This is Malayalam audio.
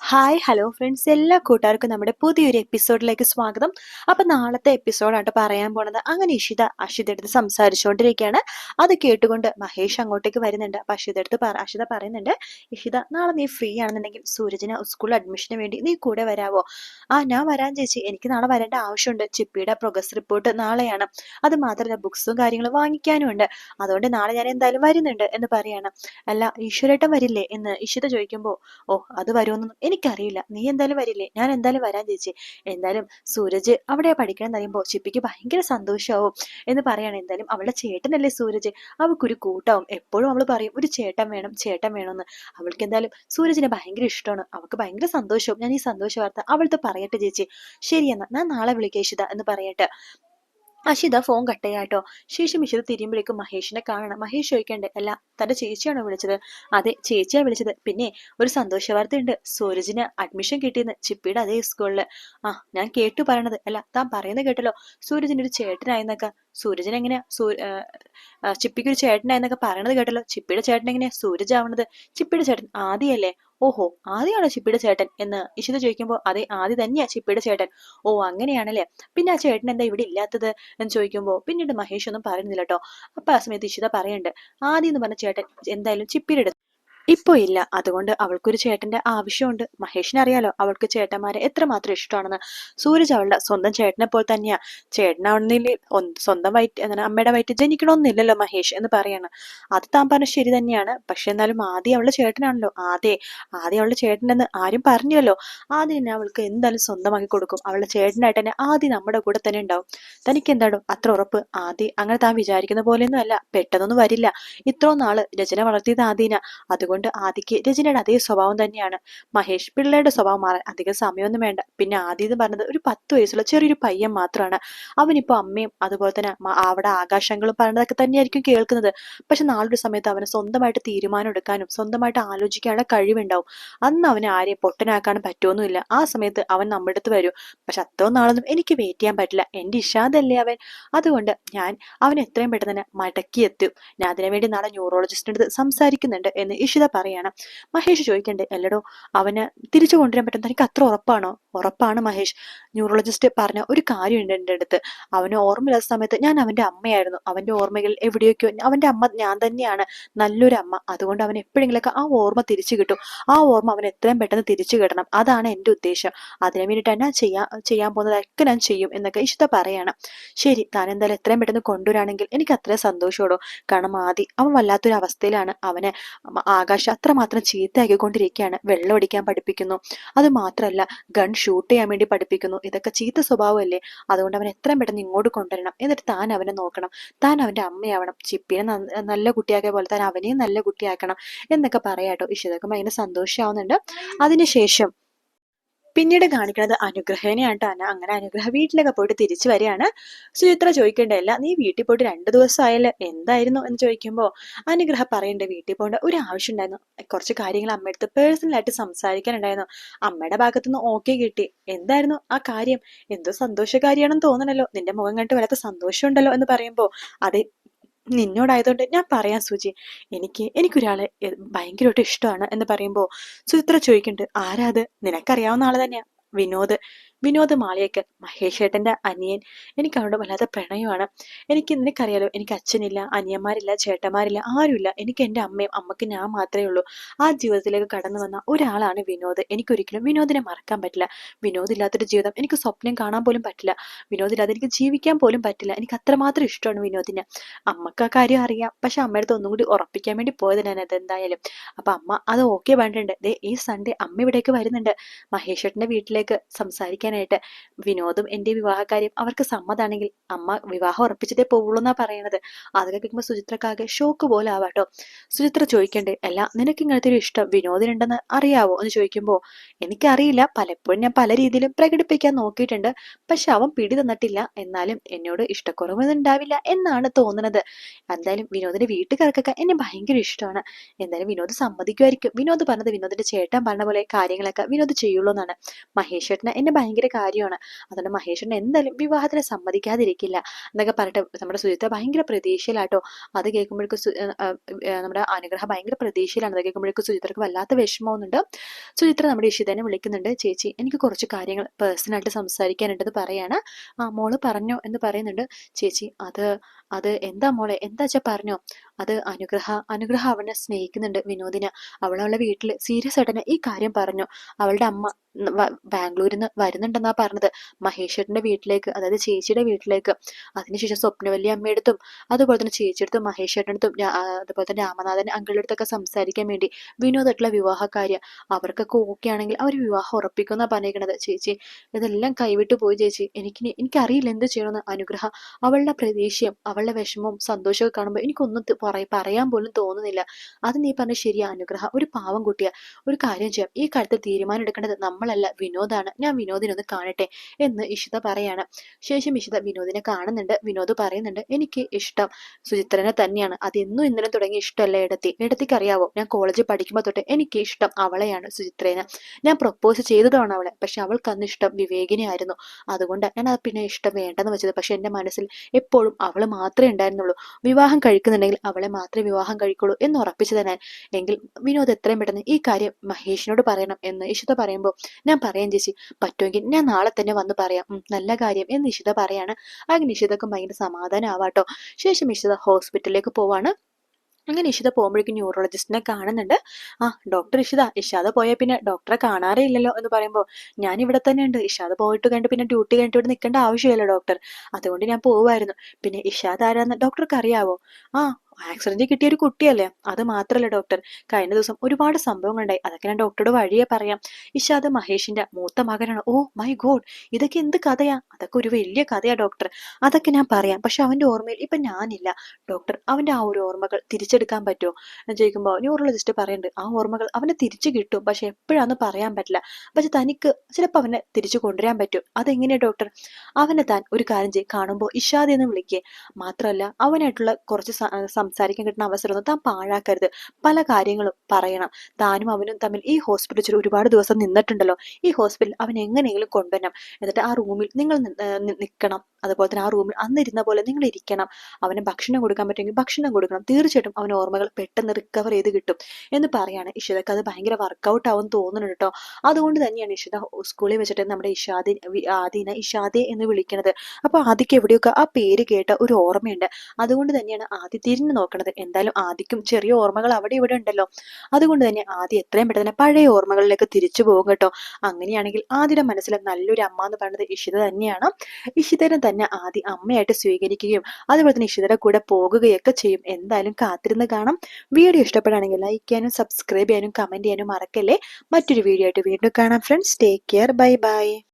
ഹായ് ഹലോ ഫ്രണ്ട്സ് എല്ലാ കൂട്ടുകാർക്കും നമ്മുടെ പുതിയൊരു എപ്പിസോഡിലേക്ക് സ്വാഗതം. അപ്പൊ നാളത്തെ എപ്പിസോഡായിട്ട് പറയാൻ പോണത് അങ്ങനെ ഇഷിത അഷിത എടുത്ത് സംസാരിച്ചുകൊണ്ടിരിക്കുകയാണ്. അത് കേട്ടുകൊണ്ട് മഹേഷ് അങ്ങോട്ടേക്ക് വരുന്നുണ്ട്. അപ്പൊ അഷിത എടുത്ത് അഷിത പറയുന്നുണ്ട് ഇഷിത നാളെ നീ ഫ്രീ ആണെന്നുണ്ടെങ്കിൽ സൂരജിന് സ്കൂൾ അഡ്മിഷന് വേണ്ടി നീ കൂടെ വരാവോ? ആ ഞാൻ വരാൻ ചേച്ചി. എനിക്ക് നാളെ വരേണ്ട ആവശ്യമുണ്ട്. ചിപ്പിയുടെ പ്രോഗ്രസ് റിപ്പോർട്ട് നാളെയാണ്. അത് മാത്രമല്ല ബുക്സും കാര്യങ്ങളും വാങ്ങിക്കാനും ഉണ്ട്. അതുകൊണ്ട് നാളെ ഞാൻ എന്തായാലും വരുന്നുണ്ട് എന്ന് പറയാണ്. അല്ല ഈശ്വരേട്ടൻ വരില്ലേ? എന്ന് ഇഷിത ചോദിക്കുമ്പോൾ ഓ അത് വരുമെന്നൊന്നും എനിക്കറിയില്ല. നീ എന്തായാലും വരില്ലേ? ഞാൻ എന്തായാലും വരാൻ ചേച്ചി. എന്തായാലും സൂരജ് അവിടെ പഠിക്കണം എന്നറിയുമ്പോൾ ചിപ്പിക്ക് ഭയങ്കര സന്തോഷമാവും എന്ന് പറയാണ്. എന്തായാലും അവളുടെ ചേട്ടനല്ലേ സൂരജ്. അവൾക്കൊരു കൂട്ടാവും. എപ്പോഴും അവൾ പറയും ഒരു ചേട്ടൻ വേണം ചേട്ടൻ വേണമെന്ന് അവൾക്ക് എന്തായാലും സൂരജിനെ ഭയങ്കര ഇഷ്ടമാണ്. അവൾക്ക് ഭയങ്കര സന്തോഷവും. ഞാൻ ഈ സന്തോഷ വാർത്ത അവളത്ത് പറയട്ടെ ചേച്ചി. ശരിയെന്നാ ഞാൻ നാളെ വിളിക്കേഷിത എന്ന് പറയട്ടെ. അഷിത ഫോൺ കട്ടയാട്ടോ ശേഷം ഇഷിത തിരിയുമ്പോഴേക്കും മഹേഷിനെ കാണണം. മഹേഷ് ചോദിക്കണ്ടേ അല്ല തന്റെ ചേച്ചിയാണോ വിളിച്ചത്? അതെ ചേച്ചിയാ വിളിച്ചത്. പിന്നെ ഒരു സന്തോഷ വാർത്തയുണ്ട്. സൂരജിന് അഡ്മിഷൻ കിട്ടിയെന്ന് ചിപ്പിയുടെ അതേ സ്കൂളിൽ ആ ഞാൻ കേട്ടു പറയണത്. അല്ല താൻ പറയുന്നത് കേട്ടല്ലോ. സൂരജിന്റെ ഒരു ചേട്ടനായെന്നൊക്കെ. സൂരജൻ എങ്ങനെയാ? സൂ ചിപ്പിക്ക് ഒരു ചേട്ടനായെന്നൊക്കെ പറയണത് കേട്ടല്ലോ. ചിപ്പിയുടെ ചേട്ടൻ എങ്ങനെയാ? സൂരജ് ആവണത്? ചിപ്പിയുടെ ചേട്ടൻ ആദ്യല്ലേ? ഓഹോ ആദ്യമാണോ ചിപ്പിയുടെ ചേട്ടൻ? എന്ന് ഇഷിത ചോദിക്കുമ്പോൾ അതെ ആദ്യ തന്നെയാ ചിപ്പിയുടെ ചേട്ടൻ. ഓ അങ്ങനെയാണല്ലേ? പിന്നെ ആ ചേട്ടൻ എന്താ ഇവിടെ ഇല്ലാത്തത്? എന്ന് ചോദിക്കുമ്പോൾ പിന്നീട് മഹേഷ് ഒന്നും പറയുന്നില്ല കേട്ടോ അപ്പൊ ആ സമയത്ത് ഇഷിത പറയുന്നുണ്ട് ആദ്യം എന്ന് പറഞ്ഞ ചേട്ടൻ എന്തായാലും ചിപ്പിയുടെ ഇപ്പോ ഇല്ല. അതുകൊണ്ട് അവൾക്കൊരു ചേട്ടന്റെ ആവശ്യമുണ്ട്. മഹേഷിന് അറിയാലോ അവൾക്ക് ചേട്ടന്മാരെ എത്രമാത്രം ഇഷ്ടമാണെന്ന്. സൂരജ് അവളുടെ സ്വന്തം ചേട്ടനെ പോലെ തന്നെയാ. ചേട്ടനാവണമെന്നില്ല സ്വന്തം വയറ്റ് എന്താണ് അമ്മയുടെ വയറ്റ് ജനിക്കണമെന്നില്ലല്ലോ മഹേഷ് എന്ന് പറയാണ്. അത് താൻ പറഞ്ഞ ശരി തന്നെയാണ്. പക്ഷെ എന്നാലും ആദ്യം അവളുടെ ചേട്ടനാണല്ലോ. ആദ്യ ആദ്യം അവളുടെ ചേട്ടനെന്ന് ആരും പറഞ്ഞല്ലോ ആദ്യം തന്നെ അവൾക്ക് എന്തായാലും സ്വന്തമാക്കി കൊടുക്കും. അവളുടെ ചേട്ടനായിട്ട് തന്നെ ആദ്യം നമ്മുടെ കൂടെ തന്നെ ഉണ്ടാവും. തനിക്ക് എന്താണോ അത്ര ഉറപ്പ്. ആദ്യം അങ്ങനെ താൻ വിചാരിക്കുന്ന പോലെയൊന്നും അല്ല. പെട്ടെന്നൊന്നും വരില്ല. ഇത്രയും നാൾ രചന വളർത്തിയത് ആദ്യന. അതുകൊണ്ട് അതുകൊണ്ട് ആദിക്ക് രജനിയുടെ അതേ സ്വഭാവം തന്നെയാണ്. മഹേഷ് പിള്ളയുടെ സ്വഭാവം മാറാൻ അധികം സമയമൊന്നും വേണ്ട. പിന്നെ ആദ്യം എന്ന് പറഞ്ഞത് ഒരു പത്ത് വയസ്സുള്ള ചെറിയൊരു പയ്യൻ മാത്രമാണ് അവനിപ്പോ അമ്മയും അതുപോലെ തന്നെ അവിടെ ആകാശങ്ങളും പറഞ്ഞതൊക്കെ തന്നെയായിരിക്കും കേൾക്കുന്നത്. പക്ഷെ നാളൊരു സമയത്ത് അവന് സ്വന്തമായിട്ട് തീരുമാനം എടുക്കാനും സ്വന്തമായിട്ട് ആലോചിക്കാനുള്ള കഴിവുണ്ടാവും. അന്ന് അവന് ആരെയും പൊട്ടനാക്കാനും പറ്റുമൊന്നുമില്ല ആ സമയത്ത് അവൻ നമ്മുടെ അടുത്ത് വരും. പക്ഷെ അത്രയും നാളൊന്നും എനിക്ക് വെയിറ്റ് ചെയ്യാൻ പറ്റില്ല. എന്റെ ഇഷാദല്ലേ അവൻ. അതുകൊണ്ട് ഞാൻ അവൻ എത്രയും പെട്ടെന്ന് തന്നെ മടക്കിയെത്തും. ഞാൻ അതിനുവേണ്ടി നാളെ ന്യൂറോളജിസ്റ്റിന്റെ സംസാരിക്കുന്നുണ്ട് എന്ന് ഇഷിത പറയണം. മഹേഷ് ചോദിക്കണ്ടേ അല്ലടോ അവന് തിരിച്ചു കൊണ്ടുവരാൻ പറ്റും തനിക്ക് അത്ര ഉറപ്പാണോ? ഉറപ്പാണ് മഹേഷ്. ന്യൂറോളജിസ്റ്റ് പറഞ്ഞ ഒരു കാര്യമുണ്ട് എന്റെ അടുത്ത്. അവന് ഓർമ്മയില്ലാത്ത സമയത്ത് ഞാൻ അവന്റെ അമ്മയായിരുന്നു. അവന്റെ ഓർമ്മകൾ എവിടെയൊക്കെയോ അവന്റെ അമ്മ ഞാൻ തന്നെയാണ്. നല്ലൊരു അമ്മ. അതുകൊണ്ട് അവൻ എപ്പോഴെങ്കിലൊക്കെ ആ ഓർമ്മ തിരിച്ചു കിട്ടും. ആ ഓർമ്മ അവൻ എത്രയും പെട്ടെന്ന് തിരിച്ചു കിട്ടണം. അതാണ് എന്റെ ഉദ്ദേശം. അതിനു വേണ്ടിയിട്ട് എന്നാ ചെയ്യാൻ ചെയ്യാൻ പോകുന്നതൊക്കെ ഞാൻ ചെയ്യും എന്നൊക്കെ ഇഷ്ട പറയണം. ശരി താൻ എന്തായാലും എത്രയും പെട്ടെന്ന് കൊണ്ടുവരാണെങ്കിൽ എനിക്ക് അത്രയും സന്തോഷമുള്ളൂ. കാരണം ആദ്യം അവൻ വല്ലാത്തൊരു അവസ്ഥയിലാണ് അവനെ ആകാശ അത്രമാത്രം ചീത്തയാക്കിക്കൊണ്ടിരിക്കുകയാണ് വെള്ളം ഒടിക്കാൻ പഠിപ്പിക്കുന്നു. അത് മാത്രമല്ല ഗൺ ഷൂട്ട് ചെയ്യാൻ വേണ്ടി പഠിപ്പിക്കുന്നു. ഇതൊക്കെ ചീത്ത സ്വഭാവമല്ലേ? അതുകൊണ്ട് അവൻ എത്രയും പെട്ടെന്ന് ഇങ്ങോട്ട് കൊണ്ടുവരണം. എന്നിട്ട് താൻ അവനെ നോക്കണം. താൻ അവന്റെ അമ്മയാവണം. ചിപ്പിനെ നല്ല കുട്ടിയാക്കിയ പോലെ താൻ അവനെയും നല്ല കുട്ടിയാക്കണം എന്നൊക്കെ പറയാട്ടോ ഇഷിതൊക്കെ ഭയങ്കര സന്തോഷമാവുന്നുണ്ട് അതിനുശേഷം പിന്നീട് കാണിക്കുന്നത് അനുഗ്രഹനെയാണ് ട്ടാ അങ്ങനെ അനുഗ്രഹ വീട്ടിലൊക്കെ പോയിട്ട് തിരിച്ചു വരികയാണ്. സുചിത്ര ചോദിക്കേണ്ടതല്ല. നീ വീട്ടിൽ പോയിട്ട് രണ്ട് ദിവസം ആയല്ലോ എന്തായിരുന്നു? എന്ന് ചോദിക്കുമ്പോൾ അനുഗ്രഹ പറയേണ്ട. വീട്ടിൽ പോകേണ്ട ഒരു ആവശ്യം ഉണ്ടായിരുന്നു കുറച്ച് കാര്യങ്ങൾ അമ്മയടുത്ത് പേഴ്സണലായിട്ട് സംസാരിക്കാനുണ്ടായിരുന്നു. അമ്മയുടെ ഭാഗത്തുനിന്ന് ഓക്കെ കിട്ടി. എന്തായിരുന്നു ആ കാര്യം? എന്തോ സന്തോഷകാരിയാണെന്ന് തോന്നണല്ലോ. നിന്റെ മുഖം കണ്ടിട്ട് വല്ലാത്ത സന്തോഷമുണ്ടല്ലോ എന്ന് പറയുമ്പോൾ അതെ നിന്നോടായതുകൊണ്ട് ഞാൻ പറയാം സുജി എനിക്ക് എനിക്കൊരാളെ ഭയങ്കരമായിട്ട് ഇഷ്ടമാണ് എന്ന് പറയുമ്പോൾ സുചിത്ര ചോദിക്കുന്നുണ്ട് ആരാത്? നിനക്കറിയാവുന്ന ആൾ തന്നെയാ. വിനോദ് വിനോദ് മാളിയേക്കൽ മഹേഷേട്ടന്റെ അനിയൻ. എനിക്ക് അവനോട് വല്ലാത്ത പ്രണയമാണ്. എനിക്ക് നിനക്കറിയാലോ എനിക്ക് അച്ഛനില്ല അനിയന്മാരില്ല ചേട്ടന്മാരില്ല ആരുമില്ല. എനിക്ക് എന്റെ അമ്മയും അമ്മയ്ക്ക് ഞാൻ മാത്രമേ ഉള്ളൂ. ആ ജീവിതത്തിലേക്ക് കടന്നു വന്ന ഒരാളാണ് വിനോദ്. എനിക്കൊരിക്കലും വിനോദിനെ മറക്കാൻ പറ്റില്ല. വിനോദ് ഇല്ലാത്തൊരു ജീവിതം എനിക്ക് സ്വപ്നം കാണാൻ പോലും പറ്റില്ല. വിനോദ് ഇല്ലാതെ എനിക്ക് ജീവിക്കാൻ പോലും പറ്റില്ല. എനിക്ക് അത്രമാത്രം ഇഷ്ടമാണ് വിനോദിനെ. അമ്മയ്ക്ക് ആ കാര്യം അറിയാം. പക്ഷെ അമ്മയുടെ ഒന്നും കൂടി ഉറപ്പിക്കാൻ വേണ്ടി പോയത് ഞാൻ അതെന്തായാലും അപ്പൊ അമ്മ അത് ഓക്കെ വേണ്ടിണ്ട് ദേ ഈ സൺഡേ അമ്മ ഇവിടേക്ക് വരുന്നുണ്ട്. മഹേഷ് ഏട്ടന്റെ വീട്ടിലേക്ക് സംസാരിക്കാൻ അറിയിക്കാനായിട്ട് വിനോദും എന്റെ വിവാഹകാര്യം അവർക്ക് സമ്മതാണെങ്കിൽ അമ്മ വിവാഹം ഉറപ്പിച്ചിട്ടേ പോവുള്ളൂ എന്നാ പറയണത്. അതൊക്കെ കേൾക്കുമ്പോൾ സുചിത്രക്കാകെ ഷോക്ക് പോലെ ആവാട്ടോ. സുചിത്ര ചോദിക്കണ്ടേ അല്ല നിനക്ക് ഇങ്ങനത്തെ ഒരു ഇഷ്ടം വിനോദിനുണ്ടെന്ന് അറിയാവോ? എന്ന് ചോദിക്കുമ്പോൾ എനിക്കറിയില്ല. പലപ്പോഴും ഞാൻ പല രീതിയിലും പ്രകടിപ്പിക്കാൻ നോക്കിയിട്ടുണ്ട്. പക്ഷെ അവൻ പിടി തന്നിട്ടില്ല. എന്നാലും എന്നോട് ഇഷ്ടക്കുറവൊന്നും ഉണ്ടാവില്ല എന്നാണ് തോന്നുന്നത് എന്തായാലും വിനോദിന്റെ വീട്ടുകാർക്കൊക്കെ എന്നെ ഭയങ്കര ഇഷ്ടമാണ്. എന്തായാലും വിനോദ് സമ്മതിക്കുമായിരിക്കും. വിനോദ് പറഞ്ഞത് വിനോദിന്റെ ചേട്ടൻ പറഞ്ഞ പോലെ കാര്യങ്ങളൊക്കെ വിനോദ് ചെയ്യുള്ളൂ എന്നാണ്. മഹേഷ് ചേട്ടന് എന്നെ ഭയങ്കര ഭയങ്കര കാര്യമാണ്. അതുകൊണ്ട് മഹേഷിന് എന്തായാലും വിവാഹത്തിന് സമ്മതിക്കാതിരിക്കില്ല. എന്നൊക്കെ പറഞ്ഞിട്ട് നമ്മുടെ സുജിത്ത ഭയങ്കര പ്രതീക്ഷയിലാട്ടോ. അത് കേൾക്കുമ്പോഴേക്കും നമ്മുടെ അനുഗ്രഹം ഭയങ്കര പ്രതീക്ഷയിലാണ്. അത് കേൾക്കുമ്പോഴേക്കും സുചിത്രക്ക് വല്ലാത്ത വിഷമമൊന്നുണ്ട് സുചിത്ര നമ്മുടെ ഇഷിതനെ വിളിക്കുന്നുണ്ട്. ചേച്ചി എനിക്ക് കുറച്ച് കാര്യങ്ങൾ പേഴ്സണലായിട്ട് സംസാരിക്കാനുണ്ടെന്ന് പറയാണ്. ആ മോൾ പറഞ്ഞു എന്ന് പറയുന്നുണ്ട്. ചേച്ചി അത് അത് എന്താ മോളെ? എന്താ വെച്ചാ പറഞ്ഞോ? അത് അനുഗ്രഹ അനുഗ്രഹ അവനെ സ്നേഹിക്കുന്നുണ്ട് വിനോദിന്. അവളവളുടെ വീട്ടിൽ സീരിയസ് ആയിട്ട് ഈ കാര്യം പറഞ്ഞു. അവളുടെ അമ്മ ബാംഗ്ലൂരിൽ നിന്ന് വരുന്നുണ്ടെന്നാ പറഞ്ഞത്. മഹേശ്വരന്റെ വീട്ടിലേക്ക് അതായത് ചേച്ചിയുടെ വീട്ടിലേക്ക്. അതിനുശേഷം സ്വപ്നവല്ലി അമ്മയെടുത്തും അതുപോലെ തന്നെ ചേച്ചിയെടുത്തും മഹേശ്വരനടുത്തും അതുപോലെ തന്നെ രാമനാഥൻ അങ്കിളുടെ അടുത്തൊക്കെ സംസാരിക്കാൻ വേണ്ടി വിനോദായിട്ടുള്ള വിവാഹകാര്യം. അവർക്കൊക്കെ ഓക്കെ ആണെങ്കിൽ അവർ വിവാഹം ഉറപ്പിക്കുന്ന പറഞ്ഞിരിക്കണത്. ചേച്ചി ഇതെല്ലാം കൈവിട്ടു പോയി ചേച്ചി. എനിക്ക് എനിക്കറിയില്ല എന്ത് ചെയ്യണമെന്ന്. അനുഗ്രഹം അവളുടെ പ്രതീക്ഷയും അവളുടെ വിഷമവും സന്തോഷവും കാണുമ്പോൾ എനിക്കൊന്നും പറയാൻ പോലും തോന്നുന്നില്ല. അത് നീ പറഞ്ഞ ശരിയാ. അനുഗ്രഹം ഒരു പാവം കുട്ടിയാ. ഒരു കാര്യം ചെയ്യാം. ഈ കാര്യത്തിൽ തീരുമാനം എടുക്കേണ്ടത് നമ്മളല്ല. വിനോദാണ്. ഞാൻ വിനോദിനൊന്ന് കാണട്ടെ എന്ന് ഇഷിത പറയാണ്. ശേഷം ഇഷിത വിനോദിനെ കാണുന്നുണ്ട്. വിനോദ് പറയുന്നുണ്ട് എനിക്ക് ഇഷ്ടം സുചിത്രനെ തന്നെയാണ്. അതെന്നും ഇന്നലെ തുടങ്ങി ഇഷ്ടമല്ല ഇടത്തി ഇടത്തിക്ക് അറിയാവോ ഞാൻ കോളേജിൽ പഠിക്കുമ്പോൾ തൊട്ട് എനിക്ക് ഇഷ്ടം അവളെയാണ് സുചിത്രേനെ. ഞാൻ പ്രപ്പോസ് ചെയ്തതാണ് അവളെ പക്ഷെ അവൾക്ക് അന്ന് ഇഷ്ടം വിവേകിനെ ആയിരുന്നു. അതുകൊണ്ട് ഞാൻ പിന്നെ ഇഷ്ടം വേണ്ടെന്ന് വെച്ചത്. പക്ഷെ എന്റെ മനസ്സിൽ എപ്പോഴും അവൾ മാത്രമേ ഉണ്ടായിരുന്നുള്ളൂ. വിവാഹം കഴിക്കുന്നുണ്ടെങ്കിൽ അവളെ മാത്രമേ വിവാഹം കഴിക്കുള്ളൂ എന്ന് ഉറപ്പിച്ചു ഞാൻ. എങ്കിൽ വിനോദ് എത്രയും പെട്ടെന്ന് ഈ കാര്യം മഹേഷിനോട് പറയണം എന്ന് ഇഷിത പറയുമ്പോൾ ഞാൻ പറയാം ചേച്ചി പറ്റുമെങ്കിൽ ഞാൻ നാളെ തന്നെ വന്ന് പറയാം നല്ല കാര്യം എന്ന് നിഷിത പറയാണ്. അങ്ങനെ നിഷിതക്കും ഭയങ്കര സമാധാനം ആവാട്ടോ ശേഷം നിഷിത ഹോസ്പിറ്റലിലേക്ക് പോവാണ്. അങ്ങനെ ഇഷിത പോകുമ്പോഴേക്കും ന്യൂറോളജിസ്റ്റിനെ കാണുന്നുണ്ട്. ആ ഡോക്ടർ ഇഷിത ഇഷാദ പോയാൽ പിന്നെ ഡോക്ടറെ കാണാറേ ഇല്ലല്ലോ എന്ന് പറയുമ്പോൾ ഞാൻ ഇവിടെ തന്നെ ഉണ്ട്. ഇഷാദ പോയിട്ട് കഴിഞ്ഞിട്ട് പിന്നെ ഡ്യൂട്ടി കഴിഞ്ഞിട്ട് ഇവിടെ നിൽക്കേണ്ട ആവശ്യമില്ല ഡോക്ടർ അതുകൊണ്ട് ഞാൻ പോവായിരുന്നു. പിന്നെ ഇഷാദ് ആരാന്ന് ഡോക്ടർക്ക് അറിയാവോ? ആ ആക്സിഡന്റ് കിട്ടിയ ഒരു കുട്ടിയല്ലേ? അത് മാത്രല്ല ഡോക്ടർ കഴിഞ്ഞ ദിവസം ഒരുപാട് സംഭവങ്ങളുണ്ടായി. അതൊക്കെ ഞാൻ ഡോക്ടറുടെ വഴിയെ പറയാം. ഇഷാദ് മഹേഷിന്റെ മൂത്ത മകനാണ്. ഓ മൈ ഗോഡ് ഇതൊക്കെ എന്ത് കഥയാ? അതൊക്കെ ഒരു വലിയ കഥയാ ഡോക്ടർ അതൊക്കെ ഞാൻ പറയാം. പക്ഷെ അവന്റെ ഓർമ്മയിൽ ഇപ്പൊ ഞാനില്ല. ഡോക്ടർ അവന്റെ ആ ഒരു ഓർമ്മകൾ തിരിച്ചെടുക്കാൻ പറ്റുമോ? ചോദിക്കുമ്പോൾ ന്യൂറോളജിസ്റ്റ് പറയുന്നുണ്ട് ആ ഓർമ്മകൾ അവനെ തിരിച്ചു കിട്ടും. പക്ഷെ എപ്പോഴാന്ന് പറയാൻ പറ്റില്ല. പക്ഷെ തനിക്ക് ചിലപ്പോൾ അവനെ തിരിച്ചു കൊണ്ടുവരാൻ പറ്റും. അതെങ്ങനെയാ ഡോക്ടർ അവനെ താൻ ഒരു കാര്യം ചെയ്യും. കാണുമ്പോൾ ഇഷാദ് എന്ന് വിളിക്കേ. മാത്രമല്ല അവനായിട്ടുള്ള കുറച്ച് സംസാരിക്കാൻ കിട്ടുന്ന അവസരം താൻ പാഴാക്കരുത്. പല കാര്യങ്ങളും പറയണം. താനും അവനും തമ്മിൽ ഈ ഹോസ്പിറ്റലിൽ ഒരുപാട് ദിവസം നിന്നിട്ടുണ്ടല്ലോ. ഈ ഹോസ്പിറ്റൽ അവൻ എങ്ങനെയെങ്കിലും കൊണ്ടുവരണം. എന്നിട്ട് ആ റൂമിൽ നിങ്ങൾ നിൽക്കണം അതുപോലെ തന്നെ ആ റൂമിൽ അന്നിരുന്ന പോലെ നിങ്ങൾ ഇരിക്കണം. അവന് ഭക്ഷണം കൊടുക്കാൻ പറ്റുമെങ്കിൽ ഭക്ഷണം കൊടുക്കണം. തീർച്ചയായിട്ടും അവൻ ഓർമ്മകൾ പെട്ടെന്ന് റിക്കവർ ചെയ്ത് കിട്ടും എന്ന് പറയാണ് ഇഷിതക്ക്. അത് ഭയങ്കര വർക്കൗട്ട് ആവും തോന്നുന്നുണ്ട് കേട്ടോ അതുകൊണ്ട് തന്നെയാണ് ഇഷിത സ്കൂളിൽ വെച്ചിട്ട് നമ്മുടെ ഇഷാദി ആദിനെ ഇഷാദെ എന്ന് വിളിക്കുന്നത് അപ്പൊ ആദിക്ക് എവിടെയൊക്കെ ആ പേര് കേട്ട ഒരു ഓർമ്മയുണ്ട്. അതുകൊണ്ട് തന്നെയാണ് ആദി തിരിഞ്ഞു നോക്കണത്. എന്തായാലും ആദിക്കും ചെറിയ ഓർമ്മകൾ അവിടെ ഇവിടെ ഉണ്ടല്ലോ. അതുകൊണ്ട് തന്നെ ആദ്യം എത്രയും പെട്ടെന്ന് പഴയ ഓർമ്മകളിലേക്ക് തിരിച്ചു പോകും കേട്ടോ. അങ്ങനെയാണെങ്കിൽ ആദ്യയുടെ മനസ്സിൽ നല്ലൊരു അമ്മ എന്ന് പറയുന്നത് ഇഷിത തന്നെയാണ്. ഇഷിതനെ തന്നെ ആദ്യം അമ്മയായിട്ട് സ്വീകരിക്കുകയും അതുപോലെ തന്നെ ഇഷിതയുടെ കൂടെ പോകുകയൊക്കെ ചെയ്യും. എന്തായാലും കാത്തിരുന്ന് കാണാം. വീഡിയോ ഇഷ്ടപ്പെടുകയാണെങ്കിൽ ലൈക്ക് ചെയ്യാനും സബ്സ്ക്രൈബ് ചെയ്യാനും കമന്റ് ചെയ്യാനും മറക്കല്ലേ. മറ്റൊരു വീഡിയോ ആയിട്ട് വീണ്ടും കാണാം friends take care bye bye